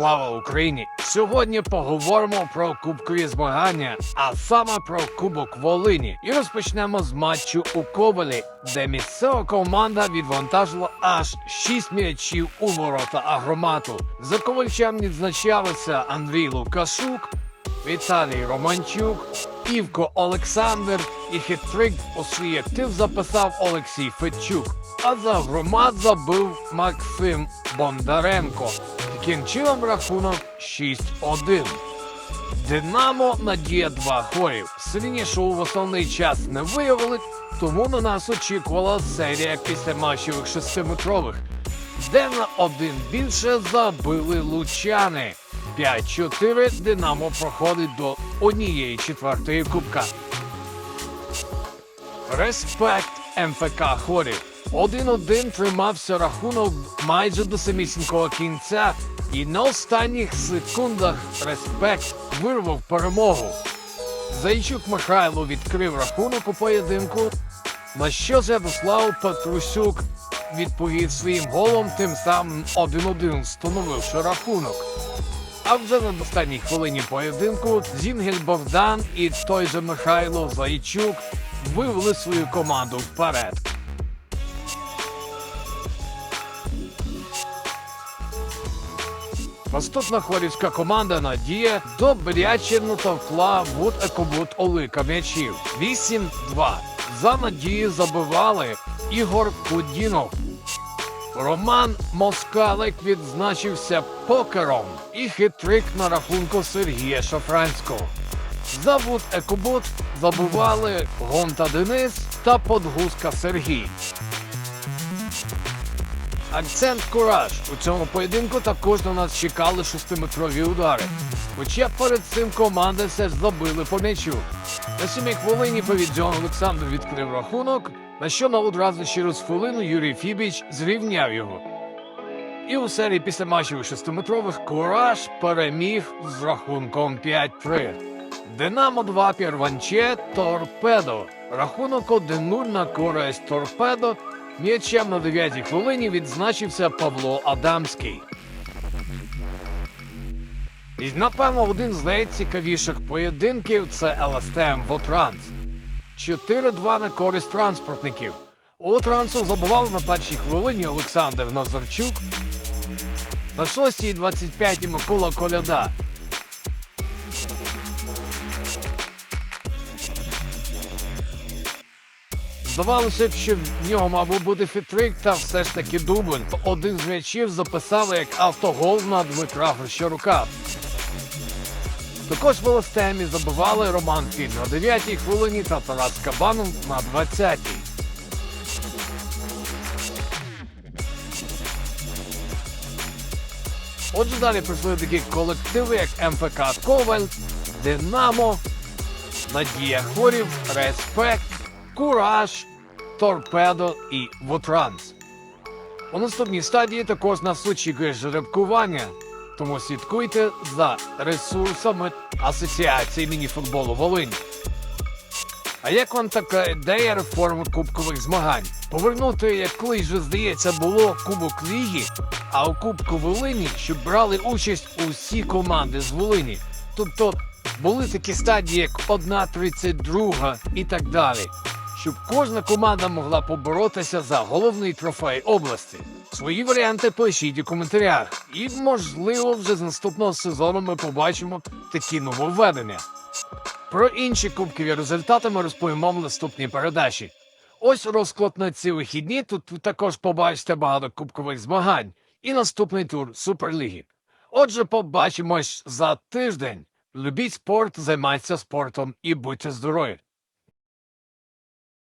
Слава Україні! Сьогодні поговоримо про кубкові змагання, а саме про Кубок Волині. І розпочнемо з матчу у Ковалі, де місцева команда відвантажила аж 6 м'ячів у ворота агромату. За ковальчем відзначалися Андрій Лукашук, Віталій Романчук, Івко Олександр і хитрик у свій актив записав Олексій Федчук. А за громад забив Максим Бондаренко. Чином рахунок 6-1. Динамо Надія 2 хорів. Сильнішого в основний час не виявили, тому на нас очікувала серія післяматчевих шестиметрових, де на один більше забили лучани. 5-4 Динамо проходить до однієї четвертої кубка. Респект МФК Хорів. 1-1 тримався рахунок майже до самісінького кінця, і на останніх секундах респект вирвав перемогу. Зайчук Михайло відкрив рахунок у поєдинку, на що Святослав Петрусюк відповів своїм голом, тим самим 1-1 встановивши рахунок. А вже на останній хвилині поєдинку Зінгель Богдан і той же Михайло Зайчук вивели свою команду вперед. Наступна хорівська команда Надія добряче натовкла Вуд Екобут Олика м'ячів. 8-2. За надію забивали Ігор Кудінов. Роман Москалик відзначився покером і хитрик на рахунку Сергія Шафранського. За Вуд Екобут забивали Гонта Денис та Подгузка Сергій. Акцент кураж. У цьому поєдинку також на нас чекали шестиметрові удари. Хоча перед цим команди все ж забили по м'ячу. На сьомій хвилині Повідзьон Олександр відкрив рахунок, на що на одразу через хвилину Юрій Фібіч зрівняв його. І у серії після матчів шестиметрових Кураж переміг з рахунком 5-3. Динамо 2 Пірванче Торпедо. Рахунок 1-0 на користь Торпедо. М'ячем на 9-й хвилині відзначився Павло Адамський. І, напевно, один з найцікавіших поєдинків це ЛСТМ Вотранс. 4-2 на користь транспортників. У трансу забував на першій хвилині Олександр Назарчук. На 6-й 25-й Микола Коляда. Здавалося б, що в нього мав би бути фітрик, та все ж таки дубль. Один з м'ячів записали як автогол на Дмитра Грищарука. Також в Велестемі забивали Роман Філь на 9-й хвилині та Тарас Кабанов на 20-й. Отже, далі прийшли такі колективи, як МФК Коваль, Динамо, Надія Хорів, Респект, Кураж, Торпедо і Вотранс. У наступній стадії також нас очікує жеребкування, тому слідкуйте за ресурсами Асоціації мініфутболу Волинь. А як вам така ідея реформи кубкових змагань? Повернути, як колись вже здається, було Кубок Ліги, а у Кубку Волині, щоб брали участь усі команди з Волині. Тобто були такі стадії, як 1-32 і так далі. Щоб кожна команда могла поборотися за головний трофей області. Свої варіанти пишіть у коментарях, і можливо вже з наступного сезону ми побачимо такі нововведення. Про інші кубкові результати ми розповімо в наступній передачі. Ось розклад на ці вихідні. Тут ви також побачите багато кубкових змагань і наступний тур Суперліги. Отже, побачимось за тиждень. Любіть спорт, займайтеся спортом і будьте здорові!